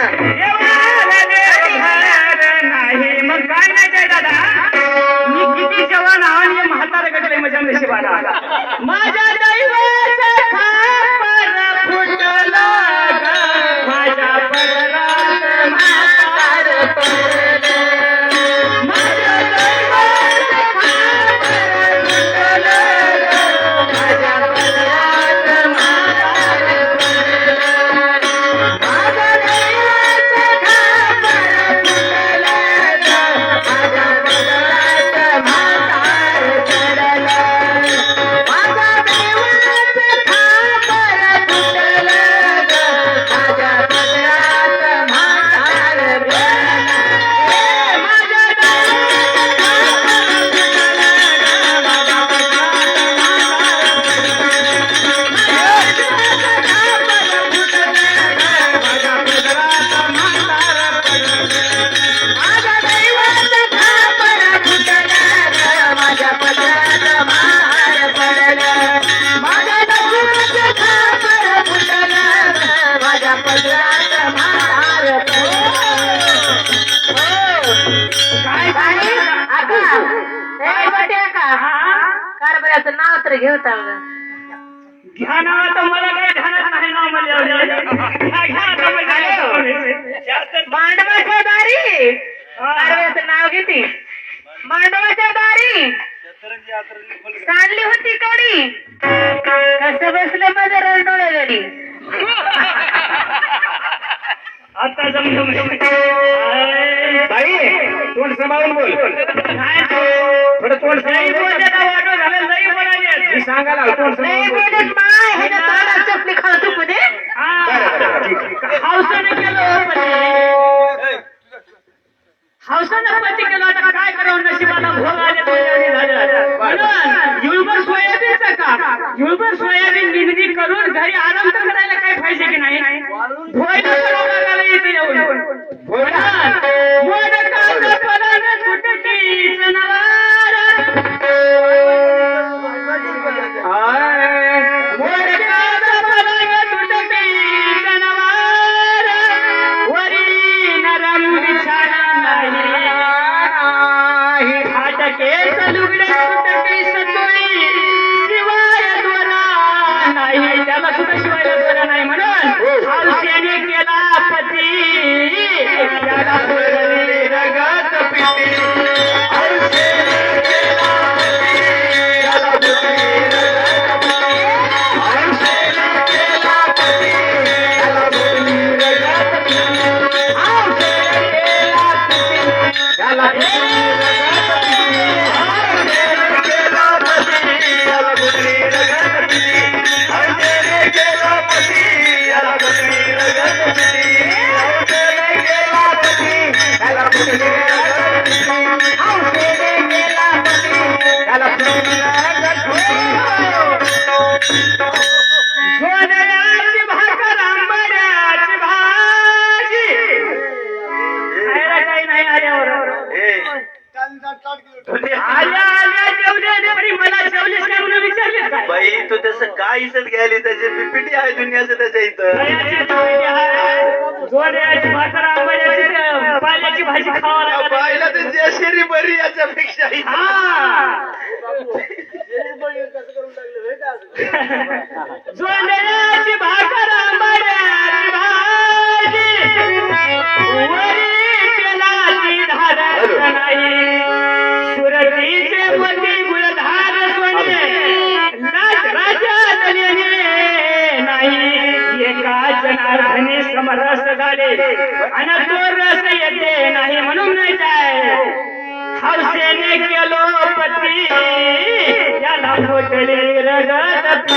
না कारभाराचं नाव तर घेऊता घ्या नाव आता मला ध्यानात नाही नाव मला मांडवाच्या दारी कारभाराचं नाव घेते मांडवाच्या दारी सांडली होती कडी कसं बसलं माझं रणडोळे सांभाळून बोल. थोडं तोंड नाही सांभाळून बोलले ना वाटो झालं नाही मी बोलायचे सांगायला आलो, तोंड नाही सांभाळून बोल. बोलत. माय ह्याच्या तोंडात चपली खाऊ तुकू दे बरं, बरं, ठीक आहे. हौसाने केलं हो पती हौसानं पती केलं आता काय करावं नशिबाला? भोग आले तुझ्या झालं. म्हणून युळभर सोयाबीनचं का युळभर सोयाबीन निगडी करून घरी आराम Rapadinha, बाई तू तसं काय इज्जत घ्यायली? त्याची पिपिटी आहे दुनियाचं त्याच्या इथं. सोन्याची भाजी आहे, सोन्याची भाकर झोंडण्याची भाकर सुरतीचे मोती गुळधार झाले आणि तो रस येते नाही म्हणून नाही काय हौसेने केलो पती. याला पोटली रगत